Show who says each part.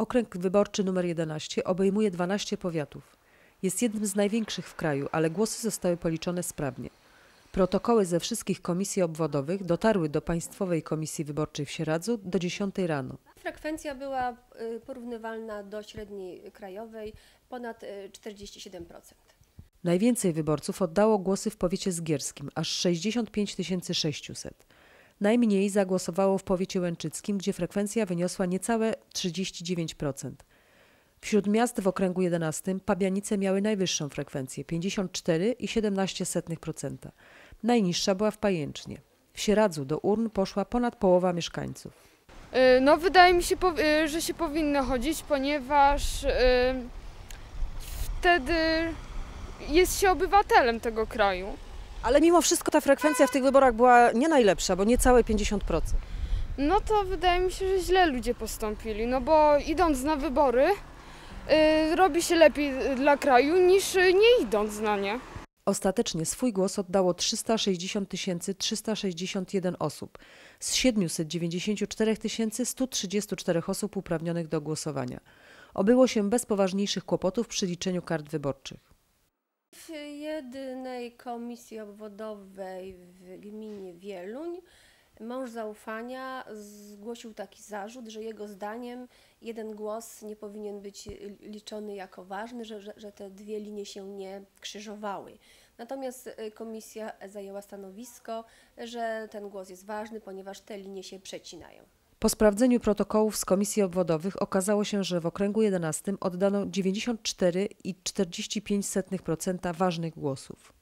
Speaker 1: Okręg wyborczy numer 11 obejmuje 12 powiatów. Jest jednym z największych w kraju, ale głosy zostały policzone sprawnie. Protokoły ze wszystkich komisji obwodowych dotarły do Państwowej Komisji Wyborczej w Sieradzu do 10 rano.
Speaker 2: Frekwencja była y, porównywalna do średniej krajowej, ponad y, 47%.
Speaker 1: Najwięcej wyborców oddało głosy w powiecie zgierskim, aż 65 600. Najmniej zagłosowało w powiecie łęczyckim, gdzie frekwencja wyniosła niecałe 39%. Wśród miast w okręgu 11 Pabianice miały najwyższą frekwencję 54,17%. Najniższa była w Pajęcznie. W Sieradzu do urn poszła ponad połowa mieszkańców.
Speaker 3: Y, No, wydaje mi się, y, że się powinno chodzić, ponieważ y, wtedy jest się obywatelem tego kraju.
Speaker 4: Ale mimo wszystko ta frekwencja w tych wyborach była nie najlepsza, bo niecałe 50%.
Speaker 3: No to wydaje mi się, że źle ludzie postąpili, no bo idąc na wybory y, robi się lepiej dla kraju niż nie idąc na nie.
Speaker 1: Ostatecznie swój głos oddało 360 361 osób z 794 134 osób uprawnionych do głosowania. Obyło się bez poważniejszych kłopotów przy liczeniu kart wyborczych.
Speaker 2: W jedynej komisji obwodowej w gminie Wieluń mąż zaufania zgłosił taki zarzut, że jego zdaniem jeden głos nie powinien być liczony jako ważny, że, że, że te dwie linie się nie krzyżowały. Natomiast y, komisja zajęła stanowisko, że ten głos jest ważny, ponieważ te linie się przecinają.
Speaker 1: Po sprawdzeniu protokołów z komisji obwodowych okazało się, że w okręgu 11 oddano 94,45% ważnych głosów.